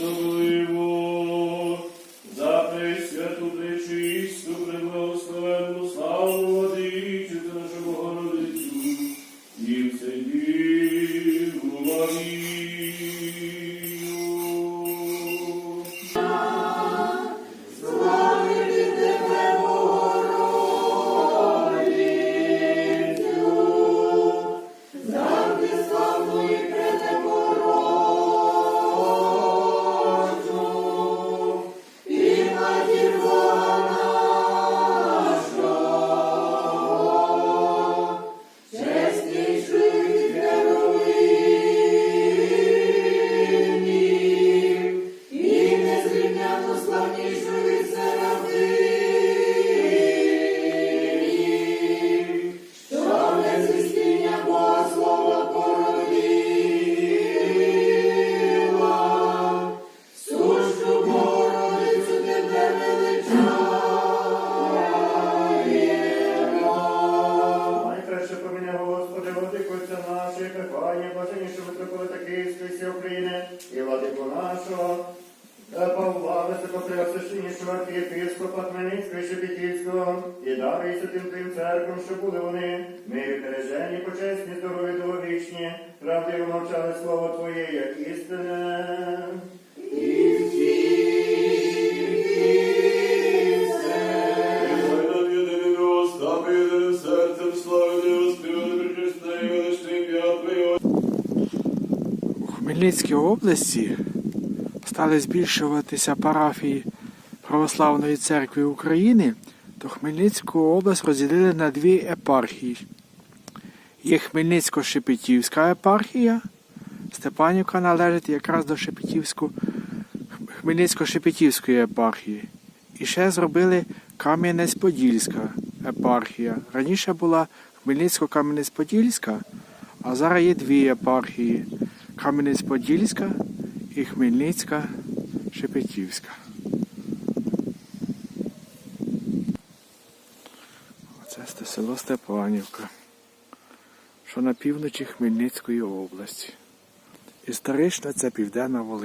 благословимо, за пресвяту пречисту, преблагословенну славу водичу та нашого Городицю, і все діло Великого митрополита Київської всієї України і владику нашого, Павла Високопреосвященнішого архієпископа Хмельницького і Шепетівського, і даруй святим тим церквам, що були вони, ми бережені, почесні, здорові, довговічні, Правди, мовчали слово Твоє, як істина. Хмельницькій області стали збільшуватися парафії Православної церкви України, то Хмельницьку область розділили на дві епархії. Є Хмельницько-Шепетівська епархія. Степанівка належить якраз до Хмельницько-Шепетівської епархії. І ще зробили Кам'янець-Подільська епархія. Раніше була Хмельницько-Кам'янець-Подільська, а зараз є дві епархії Кам'янець-Подільська і Хмельницька Шепетівська. Оце село Степанівка, що на півночі Хмельницької області. Історично це Південна Волинь.